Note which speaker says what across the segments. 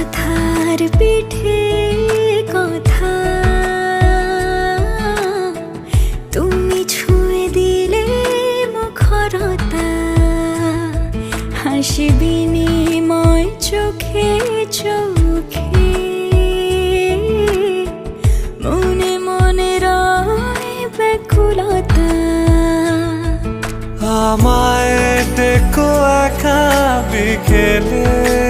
Speaker 1: কথার পিঠে কথা। তুমি ছুঁয়ে দিলে মুখরতা। হাসি বিনিময় চোখে চোখে। মনে মনে রায় ব্যাকুলতা।
Speaker 2: আমায় দেখো একা বিকেলে।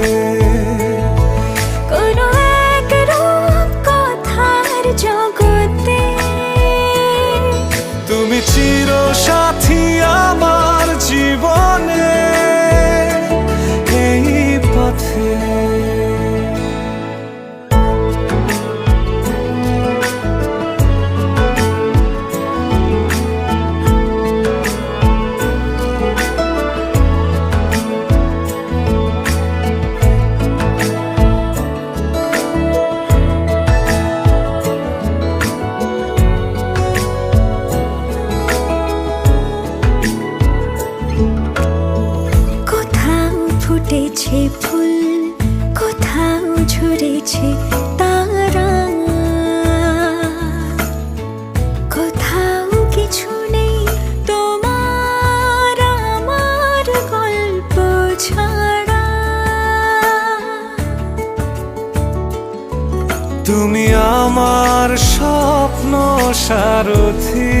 Speaker 2: ফুটেছে ফুল কোথাও ঝরেছে কিছু নেই তোমার আমার গল্প ছাড়া।
Speaker 1: তুমি আমার স্বপ্ন সারথি।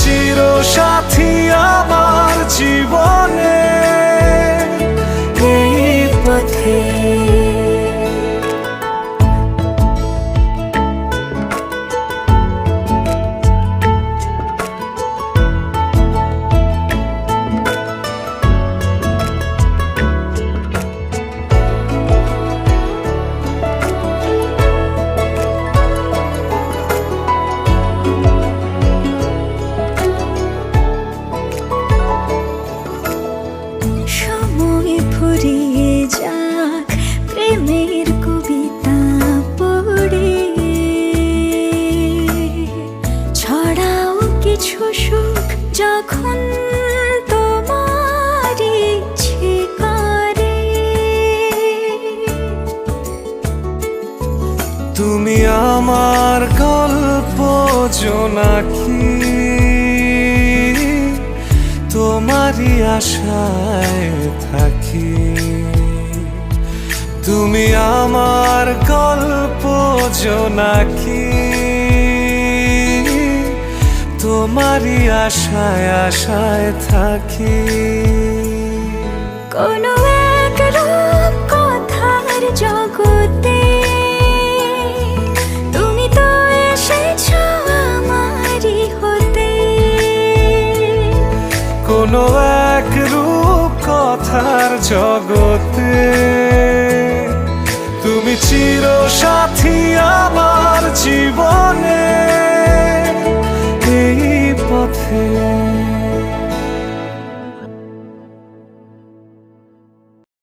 Speaker 1: চির সাথী আমার জীবনে।
Speaker 2: কিছু সুখ যখন
Speaker 1: তুমি আমার গল্প জোনাকি তোমারই আশায় থাকি। তুমি আমার গল্প জোনাকি তোমারই আশায় আশায় থাকি।
Speaker 2: কোনো এক রূপ কথার জগতে তুমি তো এসেছ আমারই হতে।
Speaker 1: কোনো এক রূপ কথার জগতে তুমি চির সাথী আমার জীবনে